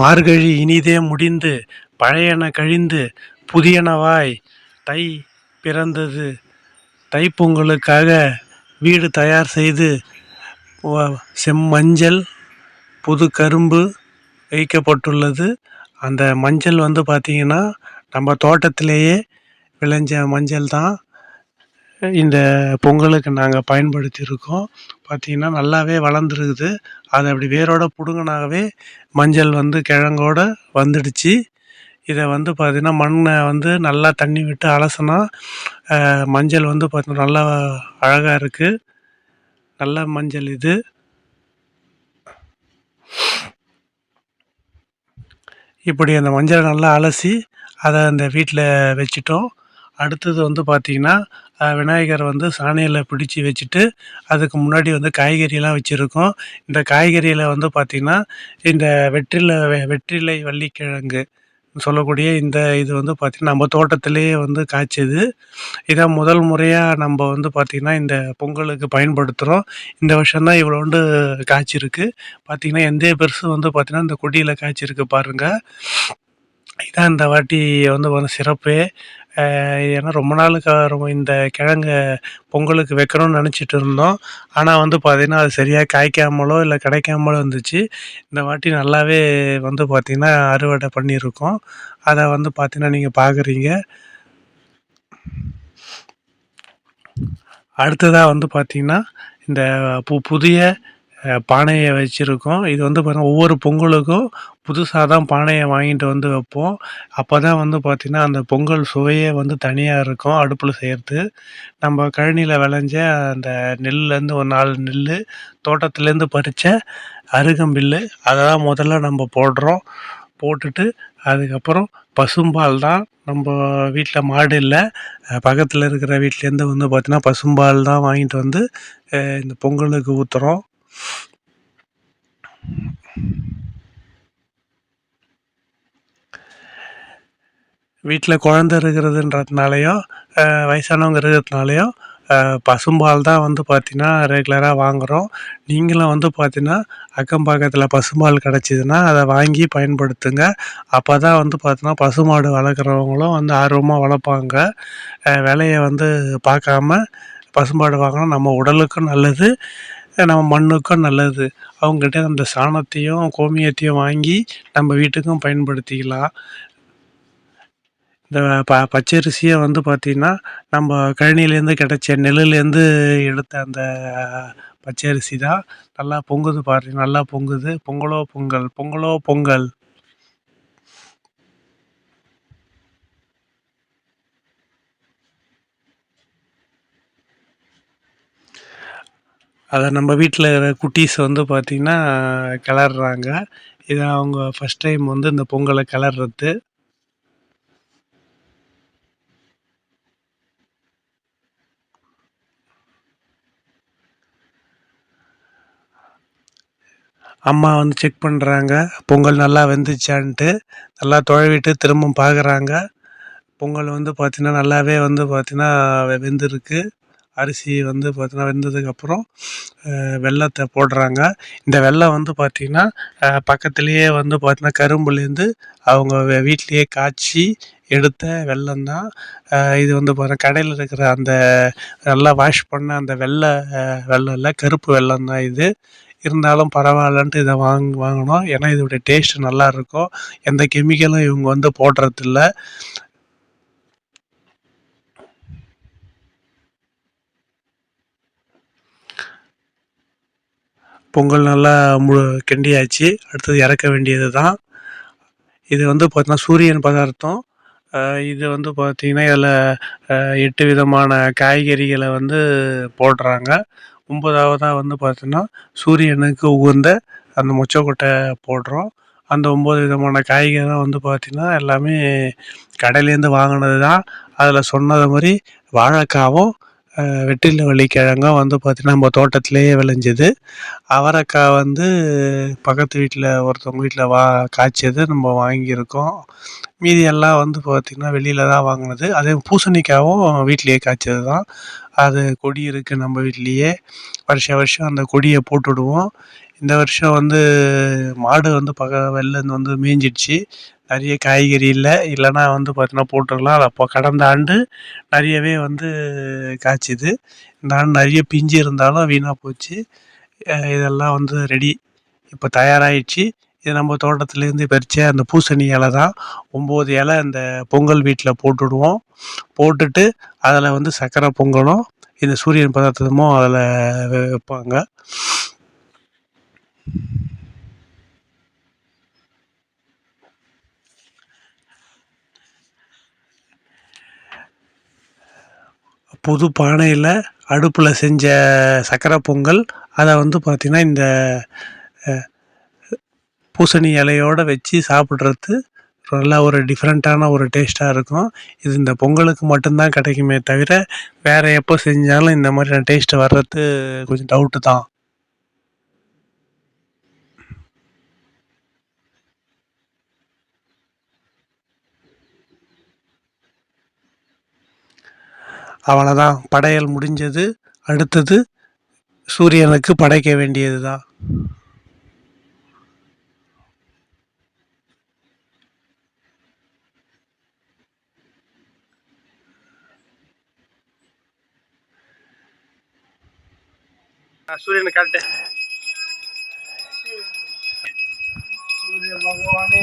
மார்கழி இனிதே முடிந்து பழையன கழிந்து புதியனவாய் தை பிறந்தது. தைப்பொங்கலுக்காக வீடு தயார் செய்து செம்மஞ்சள் புது கரும்பு வைக்கப்பட்டுள்ளது. அந்த மஞ்சள் வந்து பார்த்திங்கன்னா நம்ம தோட்டத்திலேயே விளைஞ்ச மஞ்சள் தான் இந்த பொங்கலுக்கு நாங்கள் பயன்படுத்தியிருக்கோம். பார்த்திங்கன்னா நல்லாவே வளர்ந்துருக்குது. அதை அப்படி வேரோட பிடுங்குனாவே மஞ்சள் வந்து கிழங்கோட வந்துடுச்சு. இதை வந்து பார்த்திங்கன்னா மண்ணை வந்து நல்லா தண்ணி விட்டு அலசுனா மஞ்சள் வந்து பார்த்திங்கன்னா நல்லா அழகாக இருக்குது நல்ல மஞ்சள் இது. இப்படி அந்த மஞ்சளை நல்லா அலசி அதை அந்த வீட்டில் வச்சிட்டோம். அடுத்தது வந்து பார்த்திங்கன்னா விநாயகரை விநாயகர் வந்து சாணியில் பிடிச்சி வச்சுட்டு அதுக்கு முன்னாடி வந்து காய்கறியெலாம் வச்சுருக்கோம். இந்த காய்கறியில் வந்து பார்த்திங்கன்னா இந்த வெற்றிலை வெ- வெற்றிலை வள்ளிக்கிழங்கு சொல்லக்கூடிய இந்த இது வந்து பார்த்திங்கன்னா நம்ம தோட்டத்திலேயே வந்து காய்ச்சது. இதான் முதல் முறையாக நம்ம வந்து பார்த்திங்கன்னா இந்த பொங்கலுக்கு பயன்படுத்துகிறோம் இந்த வருஷம்தான் இவ்வளோண்டு காய்ச்சிருக்கு. பார்த்திங்கன்னா எந்த பெருசும் வந்து பார்த்திங்கன்னா இந்த கொடியில் காய்ச்சிருக்கு பாருங்கள் இதான் இந்த வாட்டி வந்து சிறப்பே. ஏன்னா ரொம்ப நாளுக்கு ரொம்ப இந்த கிழங்கு பொங்கலுக்கு வைக்கணும்னு நினச்சிட்டு இருந்தோம். ஆனால் வந்து பார்த்திங்கன்னா அது சரியாக காய்க்காமலோ இல்லை கிடைக்காமலோ இருந்துச்சு. இந்த வாட்டி நல்லாவே வந்து பார்த்திங்கன்னா அறுவடை பண்ணியிருக்கோம். அதை வந்து பார்த்திங்கன்னா நீங்கள் பார்க்குறீங்க அடுத்ததாக வந்து பார்த்திங்கன்னா இந்த பு புதிய பானையை வச்சுருக்கோம். இது வந்து பார்த்திங்கன்னா ஒவ்வொரு பொங்கலுக்கும் புதுசாக தான் பானையை வாங்கிட்டு வந்து வைப்போம். அப்போ தான் வந்து பார்த்திங்கன்னா அந்த பொங்கல் சுவையே வந்து தனியாக இருக்கும் அடுப்பில் செய்கிறது நம்ம கழனியில் விளைஞ்ச அந்த நெல்லேருந்து ஒரு நாலு நெல் தோட்டத்துலேருந்து பறித்த அருகம்பில்லு அதை தான் முதல்ல நம்ம போடுறோம். போட்டுட்டு அதுக்கப்புறம் பசும்பால் தான் நம்ம வீட்டில் மாடு இல்லை பக்கத்தில் இருக்கிற வீட்லேருந்து வந்து பார்த்திங்கன்னா பசும்பால் தான் வாங்கிட்டு வந்து இந்த பொங்கலுக்கு ஊற்றுறோம் வீட்டில் குழந்த இருக்கிறதுன்றதுனாலையோ வயசானவங்க இருக்கிறதுனாலையோ பசும்பால் தான் வந்து பார்த்திங்கன்னா ரெகுலராக வாங்குகிறோம் நீங்களும் வந்து பார்த்திங்கன்னா அக்கம் பக்கத்தில் பசும்பால் கிடச்சிதுன்னா அதை வாங்கி பயன்படுத்துங்க. அப்போ தான் வந்து பார்த்தீங்கன்னா பசுமாடு வளர்க்குறவங்களும் வந்து ஆர்வமாக வளர்ப்பாங்க. விலையை வந்து பார்க்காம பசும்பாடு வாங்கினா நம்ம உடலுக்கும் நல்லது நம்ம மண்ணுக்கும் நல்லது. அவங்ககிட்ட அந்த சாணத்தையும் கோமியத்தையும் வாங்கி நம்ம வீட்டுக்கும் பயன்படுத்திக்கலாம். இந்த ப பச்சரிசியை வந்து பார்த்திங்கன்னா நம்ம கழனிலேருந்து கிடச்ச நெல்லுலேருந்து எடுத்த அந்த பச்சரிசி தான். நல்லா பொங்குது பாரு நல்லா பொங்குது. பொங்கலோ பொங்கல் பொங்கலோ பொங்கல். அதை நம்ம வீட்டில் இருக்கிற குட்டீஸ் வந்து பார்த்திங்கன்னா கிளறாங்க இது அவங்க ஃபஸ்ட் டைம் வந்து இந்த பொங்கலை கிளறது அம்மா வந்து செக் பண்ணுறாங்க பொங்கல் நல்லா வெந்துச்சான்ட்டு நல்லா துழவிட்டு திரும்பவும் பார்க்குறாங்க பொங்கல் வந்து பார்த்திங்கன்னா நல்லாவே வந்து பார்த்திங்கன்னா வெந்திருக்கு. அரிசி வந்து பார்த்திங்கன்னா வெந்ததுக்கப்புறம் வெல்லத்தை போடுறாங்க. இந்த வெல்லம் வந்து பார்த்திங்கன்னா பக்கத்துலேயே வந்து பார்த்திங்கன்னா கரும்புலேருந்து அவங்க வெ- வீட்டிலேயே காய்ச்சி எடுத்த வெல்லம் தான். இது வந்து பார்த்தீங்கன்னா கடையில் இருக்கிற அந்த நல்லா வாஷ் பண்ண அந்த வெள்ளை வெள்ளம் இல்லை கருப்பு வெள்ளம் தான் இது. இருந்தாலும் பரவாயில்லன்ட்டு இதை வாங் வாங்கினோம் ஏன்னா இதோடைய டேஸ்ட் நல்லா இருக்கும் எந்த கெமிக்கலும் இவங்க வந்து போடுறதில்ல. பொங்கல் நல்லா மு கெண்டியாச்சு. அடுத்தது இறக்க வேண்டியது தான் இது வந்து பார்த்தீங்கன்னா சூரியன் பதார்த்தம். இது வந்து பார்த்தீங்கன்னா இதில் எட்டு விதமான காய்கறிகளை வந்து போடுறாங்க. ஒம்பதாவதாக வந்து பார்த்தீங்கன்னா சூரியனுக்கு உகந்த அந்த மொச்சக்கொட்டை போடுறோம். அந்த ஒம்பது விதமான காய்கறி வந்து பார்த்திங்கன்னா எல்லாமே கடையிலேருந்து வாங்கினது தான் அதில் சொன்னது மாதிரி வாழைக்காவும் வெற்றில வெற்றிலை வள்ளிக்கிழங்கும் வந்து பார்த்திங்கன்னா நம்ம தோட்டத்திலேயே விளைஞ்சது. அவரைக்காய் வந்து பக்கத்து வீட்டில் ஒருத்தவங்க வீட்டில் வா காய்ச்சது நம்ம வாங்கியிருக்கோம். மீதி எல்லாம் வந்து பார்த்திங்கன்னா வெளியில் தான் வாங்கினது. அதே பூசணிக்காவும் வீட்டிலேயே காய்ச்சது தான். அது கொடி இருக்குது நம்ம வீட்லேயே. வருஷ வருஷம் அந்த கொடியை போட்டுவிடுவோம் இந்த வருஷம் வந்து மாடு வந்து பக்க வெளிலேருந்து வந்து மேய்ஞ்சிடுச்சு நிறைய காய்கறி இல்லை. இல்லைன்னா வந்து பார்த்தீங்கன்னா போட்டுருக்கலாம். அப்போ கடந்த ஆண்டு நிறையவே வந்து காய்ச்சிது. இந்த ஆண்டு நிறைய பிஞ்சு இருந்தாலும் வீணாக போச்சு. இதெல்லாம் வந்து ரெடி. இப்போ தயாராகிடுச்சு இது நம்ம தோட்டத்துலேருந்து பறித்த அந்த பூசணி இலை தான். ஒம்பது இலை அந்த பொங்கல் வீட்டில் போட்டுடுவோம். போட்டுட்டு அதில் வந்து சக்கரை பொங்கலும் இந்த சூரியன் பதார்த்தமும் அதில் வைப்பாங்க. புது பானையில் அடுப்பில் செஞ்ச சக்கரை பொங்கல் அதை வந்து பார்த்திங்கன்னா இந்த பூசணி இலையோட வச்சு சாப்பிட்றது நல்லா ஒரு டிஃப்ரெண்ட்டான ஒரு டேஸ்ட்டாக இருக்கும். இது இந்த பொங்கலுக்கு மட்டும்தான் கிடைக்குமே தவிர வேறு எப்போ செஞ்சாலும் இந்த மாதிரியான டேஸ்ட்டு வர்றது கொஞ்சம் டவுட்டு தான். அவ்வளோதான் படையல் முடிஞ்சது. அடுத்தது சூரியனுக்கு படைக்க வேண்டியது தான் சூரியனை காட்டு சூரிய பகவானே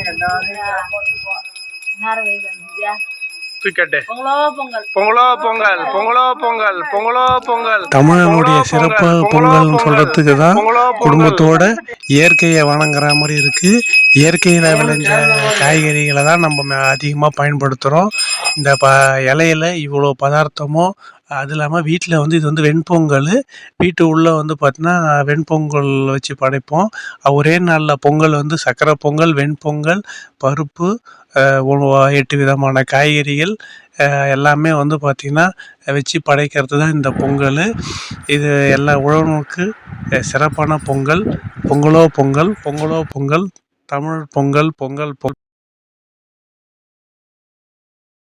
தூக்கட்டு பொங்கலோ பொங்கல். பொங்கலோ பொங்கல் பொங்கலோ பொங்கல் தமிழனுடைய சிறப்பு பொங்கல்னு சொல்றதுக்கு தான் குடும்பத்தோட இயற்கையை வணங்குற மாதிரி இருக்கு. இயற்கையில் விளைஞ்ச காய்கறிகளை தான் நம்ம அதிகமாக பயன்படுத்துகிறோம் இந்த ப இலையில இவ்வளோ பதார்த்தமும் அது இல்லாமல் வீட்டில் வந்து இது வந்து வெண்பொங்கல். வீட்டு உள்ளே வந்து பார்த்தினா வெண்பொங்கல் வச்சு படைப்போம். ஒரே நாளில் பொங்கல் வந்து சக்கரை பொங்கல் வெண்பொங்கல் பருப்பு எட்டு விதமான காய்கறிகள் எல்லாமே வந்து பார்த்திங்கன்னா வச்சு படைக்கிறது தான் இந்த பொங்கல். இது எல்லா உழவனுக்கு சிறப்பான பொங்கல். பொங்கலோ பொங்கல் பொங்கலோ பொங்கல் தமிழ் பொங்கல் பொங்கல் பொ